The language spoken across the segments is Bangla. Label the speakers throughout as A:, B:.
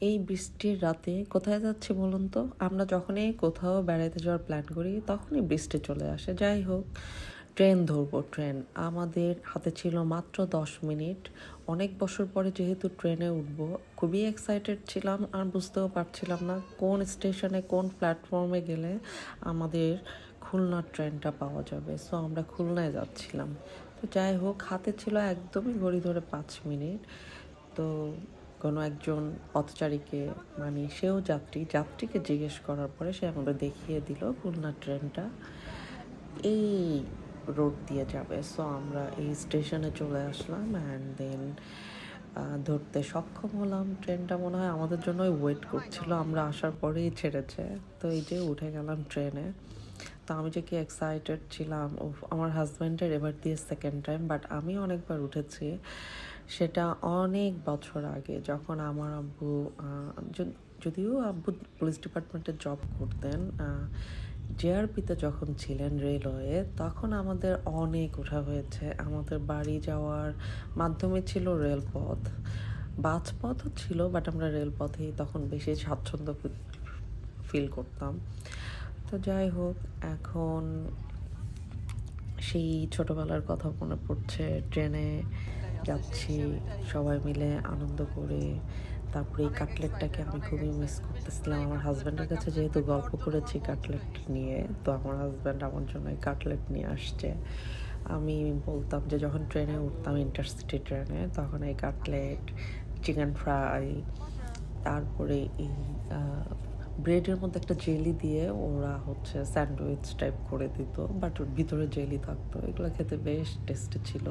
A: এই বৃষ্টির রাতে কোথায় যাচ্ছি বলুন তো? আমরা যখনই কোথাও বেড়াতে যাওয়ার প্ল্যান করি, তখনই বৃষ্টি চলে আসে। যাই হোক, ট্রেন ধরবো, ট্রেন। আমাদের হাতে ছিল মাত্র দশ মিনিট। অনেক বছর পরে যেহেতু ট্রেনে উঠব, খুবই এক্সাইটেড ছিলাম আর বুঝতেও পারছিলাম না কোন স্টেশনে কোন প্ল্যাটফর্মে গেলে আমাদের খুলনার ট্রেনটা পাওয়া যাবে। সো আমরা খুলনায় যাচ্ছিলাম। তো যাই হোক, হাতে ছিল একদমই ঘড়ি ধরে পাঁচ মিনিট। তো কোনো একজন পথচারীকে মানে সেও যাত্রী, যাত্রীকে জিজ্ঞেস করার পরে সে আমাদের দেখিয়ে দিল খুলনা ট্রেনটা। এই রোড দিয়ে যাবে। সো আমরা এই স্টেশনে চলে আসলাম অ্যান্ড দেন ধরতে সক্ষম হলাম। ট্রেনটা মনে হয় আমাদের জন্যই ওয়েট করছিল। আমরা আসার পরেই ছেড়েছে। তো এই যে উঠে গেলাম ট্রেনে। তো আমি যে কি এক্সাইটেড ছিলাম আমার হাজব্যান্ডের এবার দিয়ে সেকেন্ড টাইম বাট আমি অনেকবার উঠেছি। সেটা অনেক বছর আগে যখন আমার আব্বু যদিও আব্বু পুলিশ ডিপার্টমেন্টে জব করতেন জেআরপিতে যখন ছিলেন রেলওয়ে, তখন আমাদের অনেক ওঠা হয়েছে। আমাদের বাড়ি যাওয়ার মাধ্যমে ছিল রেলপথ। বাসপথও ছিল, বাট আমরা রেলপথেই তখন বেশি স্বাচ্ছন্দ্য ফিল করতাম। তো যাই হোক, এখন সেই ছোটবেলার কথা মনে পড়ছে, ট্রেনে যাচ্ছি, সবাই মিলে আনন্দ করে তারপরে এই কাটলেটটাকে আমি খুবই মিস করতেছিলাম। আমার হাজব্যান্ডের কাছে যেহেতু গল্প করেছি কাটলেট নিয়ে, তো আমার হাজব্যান্ড আমার জন্য এই কাটলেট নিয়ে আসছে। আমি বলতাম যে যখন ট্রেনে উঠতাম ইন্টারসিটি ট্রেনে, তখন এই কাটলেট চিকেন ফ্রাই, তারপরে এই ব্রেডের মধ্যে একটা জেলি দিয়ে ওরা হচ্ছে স্যান্ডউইচ টাইপ করে দিত, বাট ভিতরে জেলি থাকতো। এগুলো খেতে বেশ টেস্টি ছিল।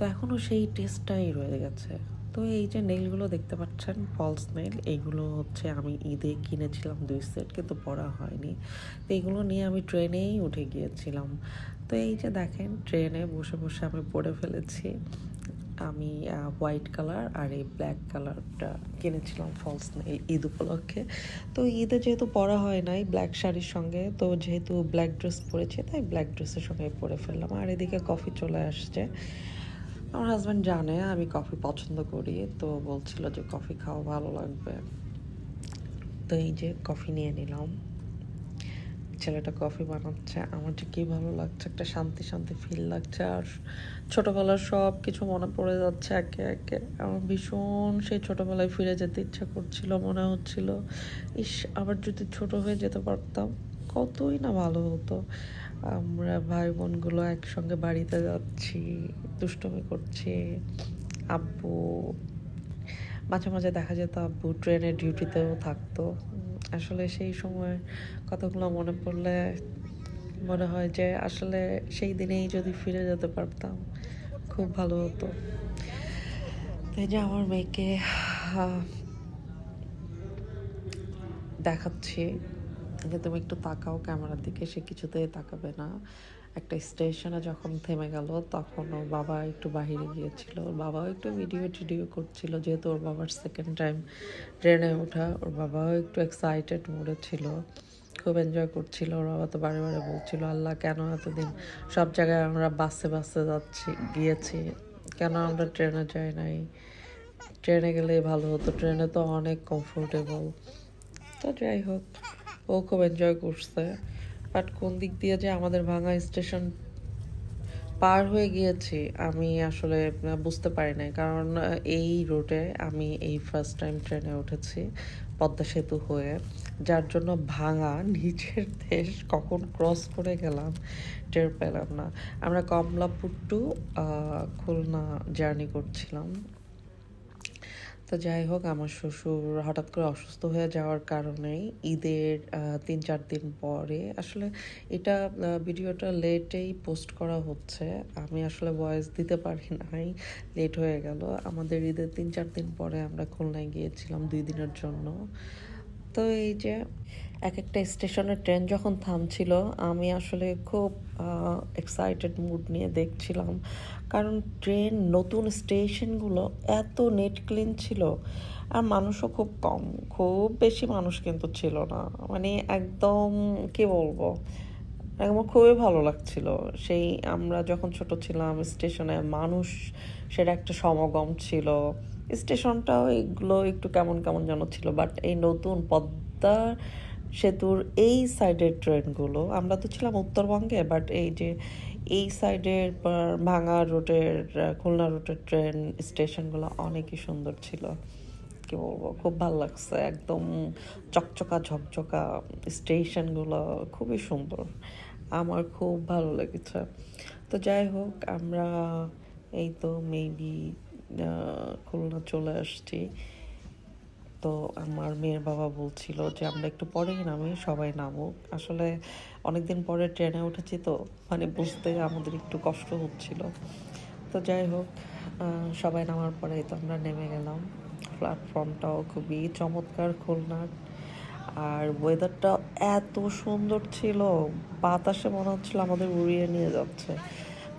A: তো এখনও সেই টেস্টটাই রয়ে গেছে। তো এই যে নেইলগুলো দেখতে পাচ্ছেন ফলস নেইল এইগুলো হচ্ছে আমি ঈদে কিনেছিলাম দুই সেট কিন্তু পরা হয়নি। তো এইগুলো নিয়ে আমি ট্রেনেই উঠে গিয়েছিলাম। তো এই যে দেখেন ট্রেনে বসে বসে আমি পরে ফেলেছি। আমি হোয়াইট কালার আর এই ব্ল্যাক কালারটা কিনেছিলাম ফলস নেই ঈদ উপলক্ষে। তো ঈদে যেহেতু পরা হয় নাই ব্ল্যাক শাড়ির সঙ্গে, তো যেহেতু ব্ল্যাক ড্রেস পরেছি, তাই ব্ল্যাক ড্রেসের সঙ্গে পরে ফেললাম। আর এদিকে কফি চলে আসছে। আমার হাজব্যান্ড জানে, আমি কফি পছন্দ করি, তো বলছিল যে কফি খাওয়া ভালো লাগবে। তো এই যে কফি নিয়ে নিলাম। ছেলেটা কফি বানাচ্ছে, আমার যে কী ভালো লাগছে, একটা শান্তি শান্তি ফিল লাগছে, আর ছোটোবেলার সব কিছু মনে পড়ে যাচ্ছে একে একে। আমার ভীষণ সেই ছোটোবেলায় ফিরে যেতে ইচ্ছা করছিল, মনে হচ্ছিল, ইস, আবার যদি ছোট হয়ে যেতে পারতাম। কতই না ভালো হতো। আমরা ভাই বোনগুলো একসঙ্গে বাড়িতে যাচ্ছি, দুষ্টমি করছি, আব্বু, মাঝে মাঝে দেখা যেত আব্বু ট্রেনের ডিউটিতেও থাকতো। আসলে সেই সময় কথাগুলো মনে পড়লে মনে হয় যে আসলে সেই দিনেই যদি ফিরে যেতে পারতাম, খুব ভালো হতো। তো এই যে আমার মেয়েকে দেখাচ্ছি। তুমি একটু তাকাও ক্যামেরার দিকে, সে কিছুতেই তাকাবে না। একটা স্টেশনে যখন থেমে গেল তখন ওর বাবা একটু বাইরে গিয়েছিল। ওর বাবাও একটু ভিডিও টিডিও করছিল, যেহেতু ওর বাবার সেকেন্ড টাইম ট্রেনে ওঠা, ওর বাবাও একটু এক্সাইটেড মোডে ছিল। খুব এনজয় করছিল, ওর বাবা তো বারে বারে বলছিল, আল্লাহ, কেন এতদিন সব জায়গায় আমরা বাসে বাসে যাচ্ছি, গিয়েছি? কেন আমরা ট্রেনে যাই নাই? ট্রেনে গেলেই ভালো হতো। ট্রেনে তো অনেক কমফোর্টেবল তো যাই হোক ও খুব এনজয় করছে। বাট কোন দিক দিয়ে যে আমাদের ভাঙা স্টেশন পার হয়ে গিয়েছি, আমি আসলে বুঝতে পারি নাই। কারণ এই রোডে আমি এই ফার্স্ট টাইম ট্রেনে উঠেছি পদ্মা সেতু হয়ে। যার জন্য ভাঙা নিচের দেশ কখন ক্রস করে গেলাম টের পেলাম না। আমরা কমলাপুর টু খুলনা জার্নি করছিলাম। তো যাই হোক, আমার শ্বশুর হঠাৎ করে অসুস্থ হয়ে যাওয়ার কারণে ঈদের তিন, চার দিন পরে আসলে এটা ভিডিওটা লেটেই পোস্ট করা হচ্ছে। আমি আসলে ভয়েস দিতে পারি নাই, লেট হয়ে গেল। আমাদের ঈদের তিন, চার দিন পরে আমরা খুলনায় গিয়েছিলাম দুই দিনের জন্য। তো এই যে এক একটা স্টেশনে ট্রেন যখন থামছিল, আমি আসলে খুব এক্সাইটেড মুড নিয়ে দেখছিলাম। কারণ ট্রেন, নতুন স্টেশনগুলো এত নেট ক্লিন ছিল, আর মানুষও খুব কম। খুব বেশি মানুষ কিন্তু ছিল না। মানে একদম, কি বলব? আমার খুবই ভালো লাগছিল। সেই আমরা যখন ছোট ছিলাম, স্টেশনে মানুষ সেটা একটা সমাগম ছিল।
B: স্টেশনটাও এগুলো একটু কেমন কেমন যেন ছিল বাট এই নতুন পদ্মা সেতুর এই সাইডের ট্রেনগুলো আমরা তো ছিলাম উত্তরবঙ্গে বাট এই যে এই সাইডের ভাঙা রুটের খুলনা রুটের ট্রেন স্টেশনগুলো অনেকই সুন্দর ছিল। কি বলব, খুব ভালো লাগছে, একদম চকচকা ঝকঝকা স্টেশনগুলো খুবই সুন্দর, আমার খুব ভালো লেগেছে। তো যাই হোক, আমরা এই তো মেবি খুলনা চলে আসছি। তো আমার মেয়ের বাবা বলছিল যে, আমরা একটু পরেই নামি, সবাই নামুক। আসলে অনেকদিন পরে ট্রেনে উঠেছি তো মানে বুঝতে আমাদের একটু কষ্ট হচ্ছিল। তো যাই হোক সবাই নামার পরে তো আমরা নেমে গেলাম। প্ল্যাটফর্মটাও খুবই চমৎকার খুলনার আর ওয়েদারটা এত সুন্দর ছিল, বাতাসে মনে হচ্ছিল আমাদের উড়িয়ে নিয়ে যাচ্ছে।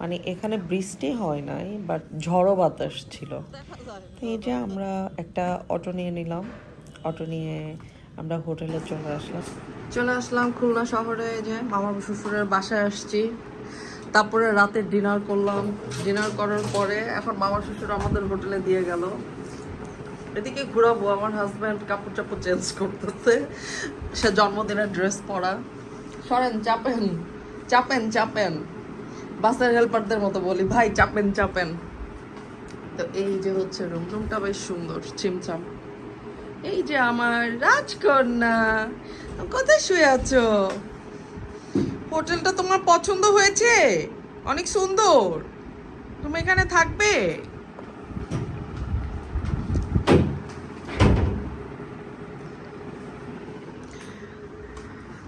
B: মানে এখানে বৃষ্টি হয় নাই বাট ঝড়ো বাতাস ছিল। তো এই যে আমরা একটা অটো নিয়ে নিলাম। অটো নিয়ে আমরা হোটেলে চলে আসলাম। চলে আসলাম খুলনা শহরে যে মামার শ্বশুরের বাসায় আসছি। তারপরে রাতে ডিনার করলাম। ডিনার করার পরে এখন মামার শ্বশুর আমাদের হোটেলে দিয়ে গেল। এদিকে ঘুরাবো, আমার হাজব্যান্ড কাপড় চাপড় চেঞ্জ করতেছে। সে জন্মদিনের ড্রেস পরা। সরেন, চাপেন চাপেন চাপেন। বাসের হেল্পারদের মতো বলি, ভাই, চাপেন চাপেন। তো এই যে হচ্ছে রুম রুমটা বেশ সুন্দর চিমচাম এই যে আমার রাজকন্যা, কোথায় শুয়ে আছো? হোটেলটা তোমার পছন্দ হয়েছে? অনেক সুন্দর। তুমি এখানে থাকবে?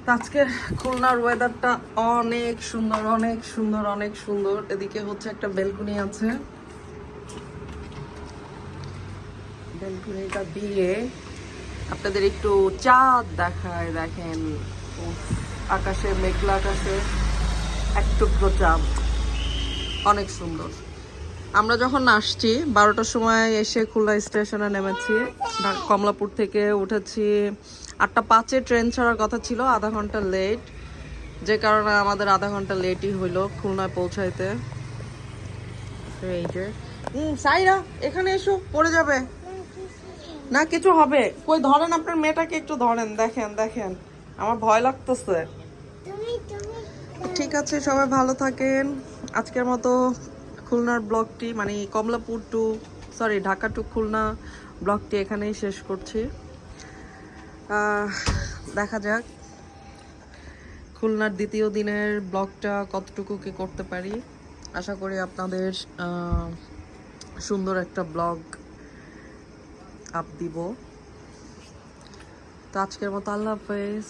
B: আজকে খুলনার ওয়েদারটা অনেক সুন্দর অনেক সুন্দর অনেক সুন্দর। এদিকে হচ্ছে একটা বেলকুনি আছে। বেলকুনিটা দিয়ে আপনাদের একটু চাঁদ দেখায়, দেখেন। আকাশে, মেঘলা আকাশে এক টুকরো চাঁদ। অনেক সুন্দর। আমরা যখন আসছি, বারোটার সময় এসে খুলনা স্টেশনে নেমেছি। কমলাপুর থেকে উঠেছি। আটটা পাঁচে ট্রেন ছাড়ার কথা ছিল, আধা ঘণ্টা লেট যে কারণে আমাদের আধা ঘণ্টা লেটই হইল খুলনায় পৌঁছাইতে। এই হুম সাইরা, এখানে এসো, পড়ে যাবে। না, কিছু হবে। কই, ধরেন আপনার মেয়েটাকে একটু ধরেন, দেখেন দেখেন। আমার ভয় লাগতেছে। ঠিক আছে, সবাই ভালো থাকেন। আজকের মতো খুলনার ব্লগটি মানে Kamalapur to sorry Dhaka to Khulna ব্লগটি এখানেই শেষ করছি। দেখা যাক। খুলনার দ্বিতীয় দিনের ব্লগটা কতটুকু কি করতে পারি। আশা করি আপনাদের সুন্দর একটা ব্লগ আপ দিব। তো আজকের মতো আল্লাহ হাফেজ।